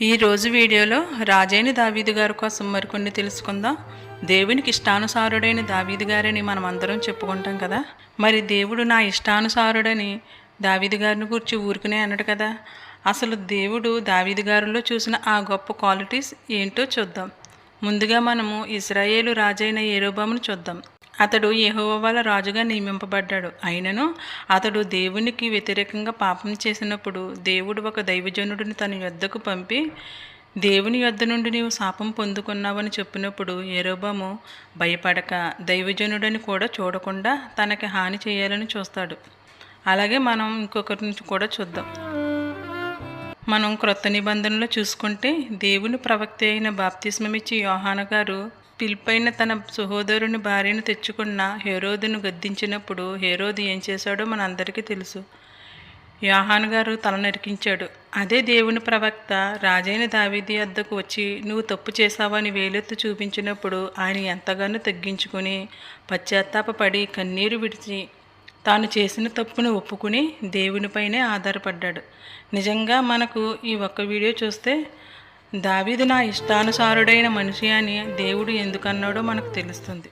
ఈ రోజు వీడియోలో రాజైన దావీదు గారి కోసం మరికొన్ని తెలుసుకుందాం. దేవునికి ఇష్టానుసారుడైన దావీదు గారని మనం అందరం చెప్పుకుంటాం కదా. మరి దేవుడు నా ఇష్టానుసారుడని దావీదు గారిని గురించి ఊరుకునే అన్నాడు కదా. అసలు దేవుడు దావీదు గారిలో చూసిన ఆ గొప్ప క్వాలిటీస్ ఏంటో చూద్దాం. ముందుగా మనము ఇజ్రాయేలు రాజైన ఏరోబామును చూద్దాం. అతడు యహోవాల వల్ల రాజుగా నియమింపబడ్డాడు. అయినను అతడు దేవునికి వ్యతిరేకంగా పాపం చేసినప్పుడు దేవుడు ఒక దైవజనుడిని తన యొద్దకు పంపి దేవుని యొద్ద నుండి నీవు శాపం పొందుకున్నావని చెప్పినప్పుడు ఏరోబాము భయపడక దైవజనుడని కూడా చూడకుండా తనకి హాని చేయాలని చూస్తాడు. అలాగే మనం ఇంకొకరి నుంచి కూడా చూద్దాం. మనం క్రొత్త నిబంధనలో చూసుకుంటే దేవుని ప్రవక్త అయిన బాప్తిస్మమిచ్చి యోహాన గారు పిలిపైన తన సహోదరుని భార్యను తెచ్చుకున్న హేరోదును గద్దించినప్పుడు హేరోదు ఏం చేశాడో మనందరికీ తెలుసు. యోహాన్ గారు తల నరికించాడు. అదే దేవుని ప్రవక్త రాజైన దావేది వద్దకు వచ్చి నువ్వు తప్పు చేశావని వేలెత్తు చూపించినప్పుడు ఆయన ఎంతగానో తగ్గించుకుని పశ్చాత్తాపపడి కన్నీరు విడిచి తాను చేసిన తప్పును ఒప్పుకుని దేవునిపైనే ఆధారపడ్డాడు. నిజంగా మనకు ఈ ఒక్క వీడియో చూస్తే దావీదు నా ఇష్టానుసారుడైన మనిషి అని దేవుడు ఎందుకన్నాడో మనకు తెలుస్తుంది.